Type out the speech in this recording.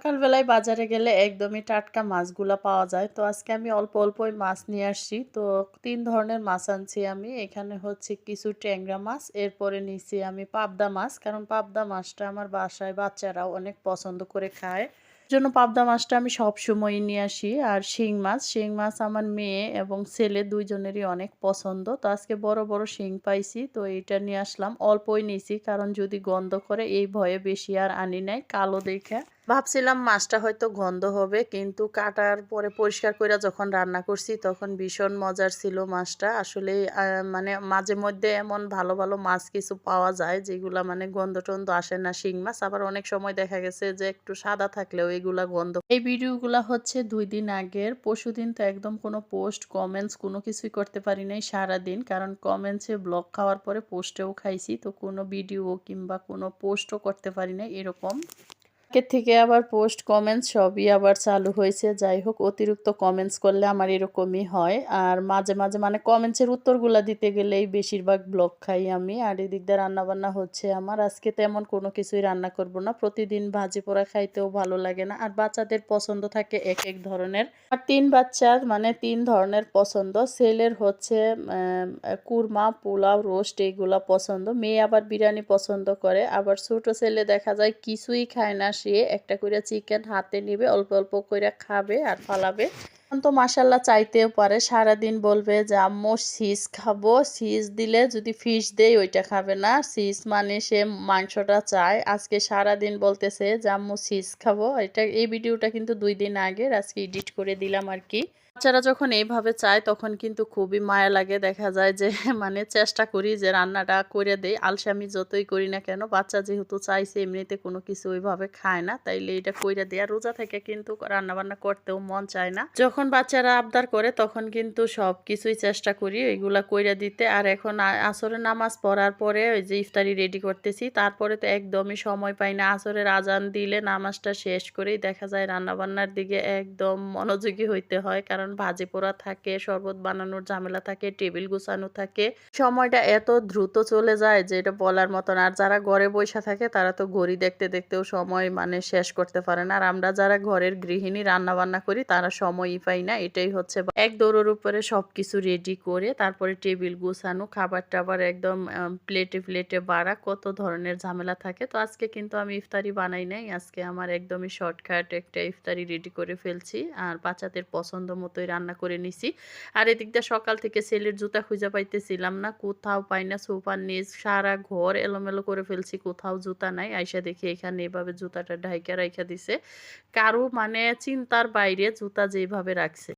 সকালবেলায় বাজারে গেলে একদমই টাটকা মাছগুলা পাওয়া যায়। তো আজকে আমি অল্প অল্পই মাছ নিয়ে আসছি। তো তিন ধরনের মাছ আনছি আমি। এখানে হচ্ছে কিছু ট্যাংরা মাছ, এরপরে নিছি আমি পাবদা মাছ। কারণ পাবদা মাছটা আমার বাসায় বাচ্চারাও অনেক পছন্দ করে খায়। জন্য পাবদা মাছটা আমি সব সময় নিয়ে আসি। আর শিং মাছ শিং মাছ আমার মেয়ে এবং ছেলে দুইজনেরই অনেক পছন্দ। তো আজকে বড় বড় শিং পাইছি, তো এটা নিয়ে আসলাম। অল্পই নিছি, কারণ যদি গন্ধ করে এই ভয়ে বেশি আর আনি নাই, কালো দেখে। ভাবছিলাম মাছটা হয়তো গন্ধ হবে, কিন্তু কাটার পরে পরিষ্কার করে যখন রান্না করছি তখন ভীষণ মজার ছিল মাছটা। আসলে মানে মাঝে মধ্যে এমন ভালো ভালো মাছ কিছু পাওয়া যায় যেগুলা মানে গন্ধ টন্ধ আসে না শিং মাছ। আবার অনেক সময় দেখা গেছে যে একটু সাদা থাকলেও এগুলা গন্ধ এই ভিডিওগুলা হচ্ছে দুই দিন আগের। পরশু দিন তো একদম কোনো পোস্ট কমেন্টস কোনো কিছুই করতে পারি নাই সারাদিন। কারণ কমেন্টসে ব্লগ খাওয়ার পরে পোস্টেও খাইছি, তো কোনো ভিডিও কিংবা কোনো পোস্টও করতে পারি নাই এরকম। আজকের থেকে আবার পোস্ট কমেন্টস সবই আবার চালু হয়েছে। যাই হোক, অতিরিক্ত কমেন্টস করলে আমার এরকমই হয়। আর মাঝে মাঝে মানে কমেন্টসের উত্তরগুলা দিতে গেলেই বেশিরভাগ ব্লগ খাই আমি। আর এদিক দিয়ে রান্নাবান্না হচ্ছে আমার। আজকে তেমন কোনো কিছুই রান্না করব না। প্রতিদিন ভাজি পোড়া খাইতেও ভালো লাগে না। আর বাচ্চাদের পছন্দ থাকে এক এক ধরনের। আর তিন বাচ্চার মানে তিন ধরনের পছন্দ। ছেলের হচ্ছে কুরমা, পোলাও, রোস্ট এইগুলা পছন্দ। মেয়ে আবার বিরিয়ানি পছন্দ করে। আবার ছোট ছেলে দেখা যায় কিছুই খায় না। সে একটা করে চিকেন হাতে নিবে, অল্প অল্প করে খাবে আর ফালাবে। তো মাসাল্লাহ চাইতেও পারে, সারাদিন বলবে যে, আম্মু সিস খাব। সিজ দিলে যদি ফিশ দেয়, ওইটা খাবে না। সিজ মানে সে মাংসটা চায়। আজকে সারাদিন বলতেছে যে, আম্মু সিস খাব। এটা, এই ভিডিওটা কিন্তু দুই দিন আগে আজকে এডিট করে দিলাম আর কি। বাচ্চারা যখন এইভাবে চায়, তখন কিন্তু খুবই মায়া লাগে। দেখা যায় যে মানে চেষ্টা করি যে, রান্নাটা করে দেই। আলসামি যতই করি না কেন, বাচ্চা যেহেতু চাইছে, এমনিতে কোনো কিছু ওইভাবে খায় না। তাইলে এটা কইরা দেয় রোজা থেকে কিন্তু রান্নাবান্না করতেও মন চায় না। যখন বাচ্চারা আবদার করে, তখন কিন্তু সব কিছুই চেষ্টা করি ওইগুলা কইরা দিতে। আর এখন আসরে নামাজ পড়ার পরে ওই যে ইফতারি রেডি করতেছি। তারপরে তো একদমই সময় পাই না। আসরের আজান দিলে নামাজটা শেষ করেই দেখা যায় রান্নাবান্নার দিকে একদম মনোযোগী হইতে হয়। কারণ ভাজি পোড়া থাকে, শরবত বানানোর ঝামেলা থাকে, টেবিল গুছানো থাকে। সময়টা এত দ্রুত চলে যায় যে এটা বলার মতন। আর যারা ঘরে বসে থাকে, তারা তো ঘড়ি দেখতে দেখতেও সময় মানে শেষ করতে পারে না। আর আমরা যারা ঘরের গৃহিণী রান্না বান্না করি, তারা সময়ই পাই না। এটাই হচ্ছে এক দৌড়ের উপরে সবকিছু রেডি করে, তারপরে টেবিল গুছানো খাবার টাবার একদম প্লেটে প্লেটে বাড়া, কত ধরনের ঝামেলা থাকে। তো আজকে কিন্তু আমি ইফতারি বানাই নাই। আজকে আমার একদমই শর্টকাট একটা ইফতারি রেডি করে ফেলছি। আর বাচ্চাদের পছন্দ মতোই রান্না করে নিছি। আর এদিকটা সকাল থেকে ছেলের জুতা খুঁজে পাইতেছিলাম না, কোথাও পাই না, সোফার নিজ সারা ঘর এলোমেলো করে ফেলছি, কোথাও জুতা নাই। আইসা দেখি এখানে এভাবে জুতাটা ঢাইকা রাইখা দিছে। কারও মানে চিন্তার বাইরে জুতা যেভাবে রাখছে।